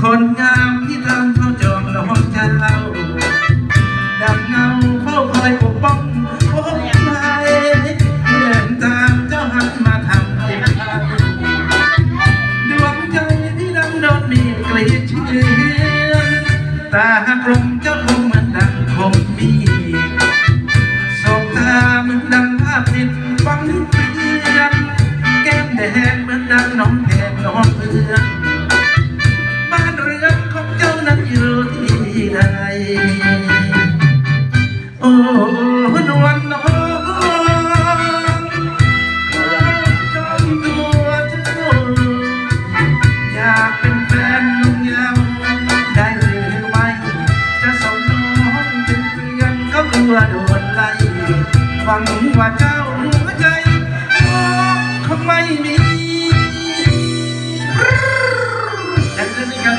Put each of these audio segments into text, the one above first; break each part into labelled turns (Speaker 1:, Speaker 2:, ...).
Speaker 1: คนงามที่ตามเขาจองน้องเจ้าดังเงาเฝ้าคอยปกป้องปกภัยเดินตามเจ้าหันมาทำให้ใครดวงใจที่ดังโดนมีกลีดเชื่อนตากลมเจ้าคงเหมือนดังคมมีสบตาเหมือนดังภาพติดฟังนิดเพียนแก้มแดงเหมือนดังน้องแทนน้องเพื่อน โอ้นวลน้องขอจองตัวเจ้าอยากเป็นแฟนนุ่งยาวได้หรือไม่ จะส่งน้องเป็นเพื่อนก็กลัวโดนไล่หวังว่าเจ้าหัวใจน้องคงไม่มียังจะมีกัน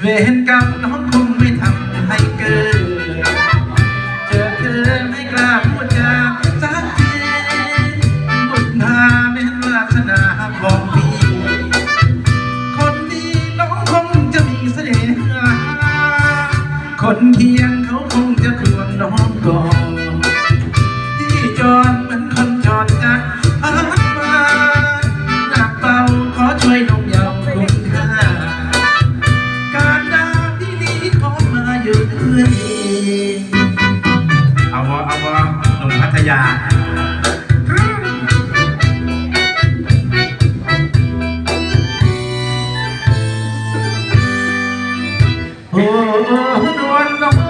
Speaker 1: เวรกรรมน้อง ยงเขาคงจะควรน้องก่อนที่จอนเหมือนคนจอดจักรมาหนักเบาขอช่วยนมเยาวคุ้มค่าการดาที่นี้ขอมาอยู่ด้วย
Speaker 2: เอาวะเอาวะนุ่มพัทยา
Speaker 1: โอ้นวลน้อง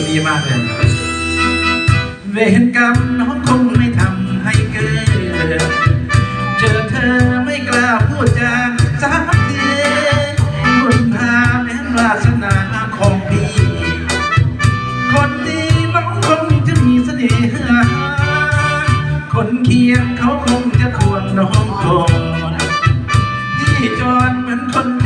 Speaker 1: เกมดีมา
Speaker 2: กเลย
Speaker 1: เวรกรรมน้องคงไม่ทำให้เกิด เจอเธอไม่กล้าพูดจาสักทีบุญพาแม้นวาสนาของพี่ คนดีน้องคงจะมีเสน่ห์คนเคียงเขาคงจะควรน้องก่อนที่จอนเหมือนคน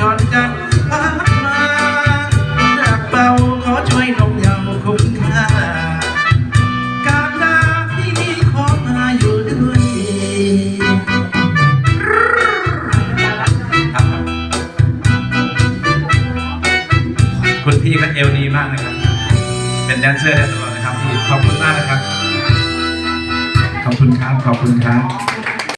Speaker 2: คุณพี่ก็เอลดีมากนะครับ เป็นแดนเซอร์ได้ตลอดนะครับพี่ขอบคุณมากนะครับ ขอบคุณครับ ขอบคุณครับ